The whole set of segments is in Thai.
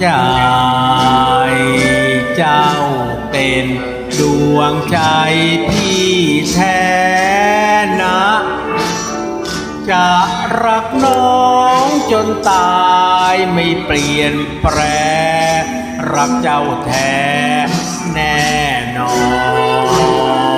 ใจ เจ้าเป็นดวงใจพี่แท้นะ จะรักน้องจนตายไม่เปลี่ยนแปร รักเจ้าแท้แน่นอน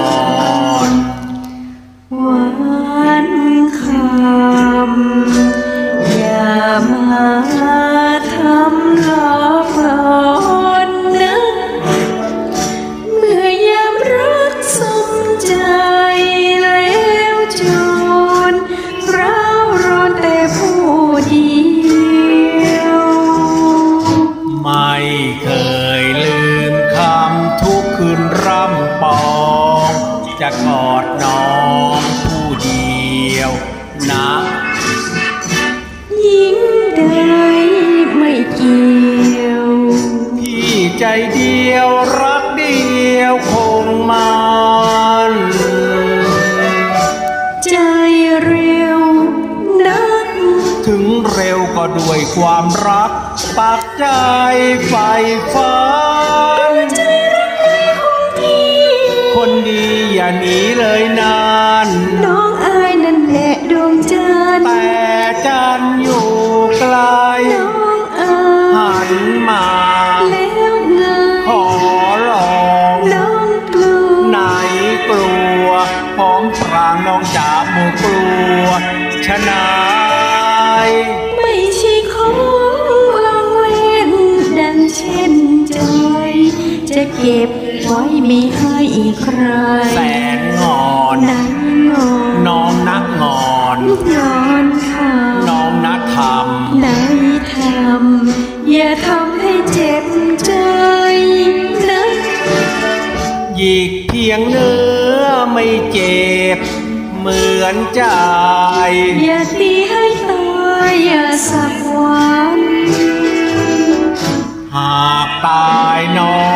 จะกอดน้องผู้เดียวนะยิ่งได้ไม่เกี่ยว พี่ใจเดียวรักเดียวคงมันใจเร็วนักถึงเร็วก็ด้วยความรัก ปักใจใฝ่ฝัน คนดีอย่าหนีเลยนานน้องอายนั่นแหละดวงจันทร์แต่จันอยู่ไกลน้องอาหัยนมา แล้วไงขอลองน้องกลัวไหนกลัวพร้อมพรางน้องจ๋าหมูกลัวชนายไม่ใช่ของวางเว้นดังเช่นใจจะเก็บ ไว้ไม่ให้ใครแสนงอนนังงอนน้องนักงอนนอนข่าวน้องนักทไหนทำอย่าทำให้เจ็บใจนะำหยิกเพียงเนื้อไม่เจ็บ เหมือนใจอย่าตีให้ตายอย่าสักวันหากตายน้อง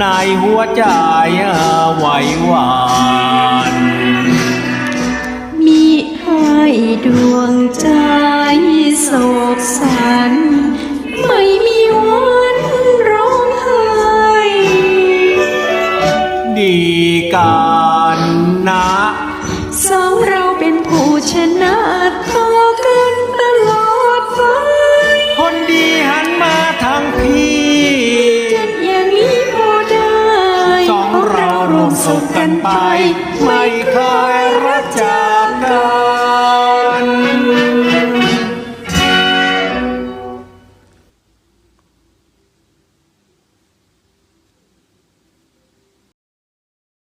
ในหัวใจไหวหวานมีให้ดวงใจโศกสัน ไม่มีวันร้องไห้ดีกันนะ